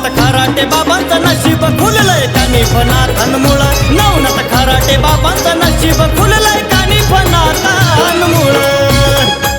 नवनाथ खराटे बाबांचं नशीब खुललंय कानी फना तनमुळा नवनाथ खराटे बाबांचं नशीब खुललंय कानी फना तनमुळा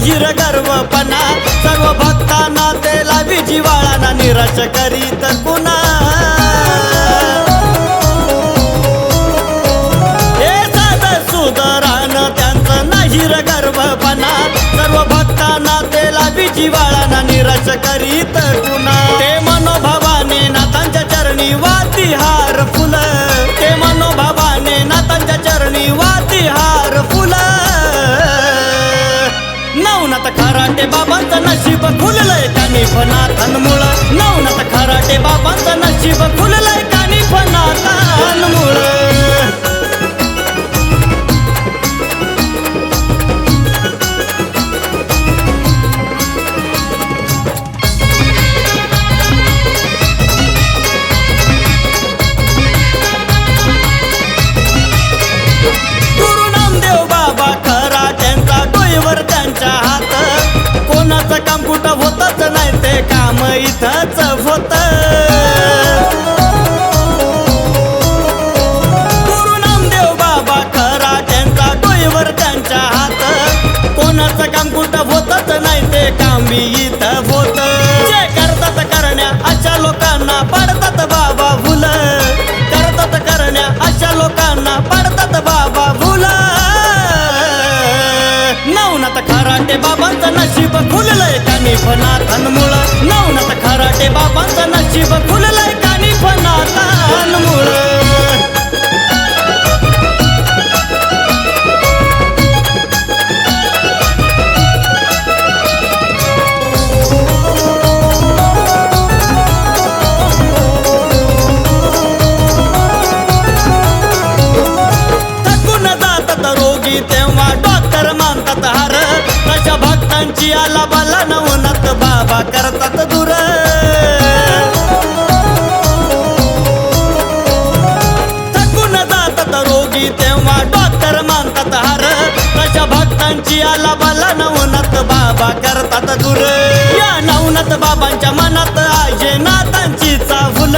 त्यांचं नाहीर गर्वपणा सर्व भक्तांना तेला लावी जिवाळाना निराश करीत कुणा. हे साध सुद राहणं त्यांचं नाहीर गर्वपणा सर्व भक्तांना तेला लावी जिवाळाना निराश करीत नशीब खुललंय कानी फनाथन मुळ? नवनाथ खराटे बाबांचं नशीब खुललंय कामी इथं होत. जे करतात करण्या अशा लोकांना पडतात बाबा भुल करतात करण्या अशा लोकांना पडतात बाबा भुल नवनाथ खराटे बाबांचं नशीब खुललंय कानी फनाथन मुळ. नवनाथ खराटे बाबा होती तेव्हा डॉक्टर मानतात हार. तशा भक्तांची आला बाला नवनाथ बाबा करतात दूर. थकून जातात रोगी तेव्हा डॉक्टर मानतात हार. तशा भक्तांची आला बाला नवनाथ बाबा करतात दूर. या नवनाथ बाबांच्या मनात आजे नाथांची चाहुल.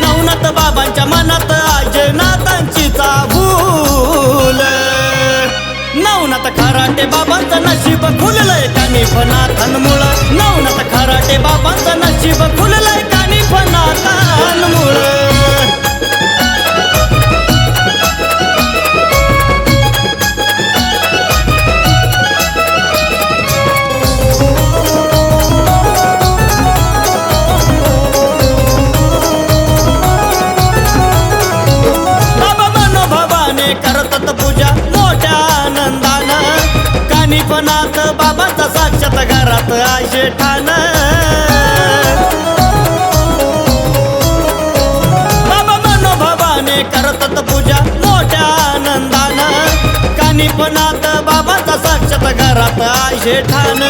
नवनाथ बाबांच्या मनात खराटे बाबांचं नशीब खुललंय कानी फनाथन मुळ. नवनाथ खराटे बाबांचं नशीब खुललंय कानी फनाथन मुळ. बाबा मनोभावाने करतात पूजा आनंदानं बाबाचा साक्षात घरात आशे ठाण. बाबा मनोभावाने करतात पूजा मोठ्या आनंदानं. कानिपनाथ बाबाचा साक्षात घरात आशे ठाण.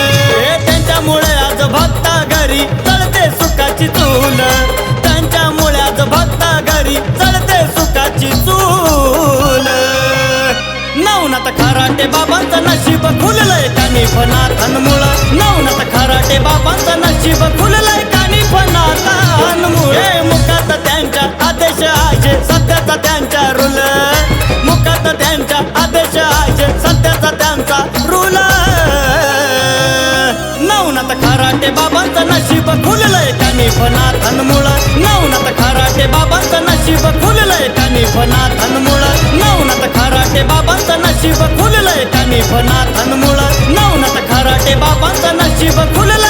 त्यांच्यामुळे आज भक्ता घरी तळते सुखाची चूल खराटे बाबांचं नशीब खुललंय कानी फनाथन मुळ. नवनाथ खराटे बाबांचं नशीब खुललंय कानी फनाथन मुळे. मुखात त्यांच्या आदेश आहे सत्याचा त्यांच्या रुल मुखात त्यांच्या आदेश आहे सत्याचा त्यांचा रुल नवनाथ खराटे बाबांचं नशीब खुललंय कानी फनाथन मुळ. नवनाथ खराटे बाबांचं नशीब खुललंय कानी फनाथन मुळ. नवनाथ खराटे बाबांचं नशीब नाथन कानी फनाथन मुळ नवनाथ खराटे बाबांचा नशीब खुलला.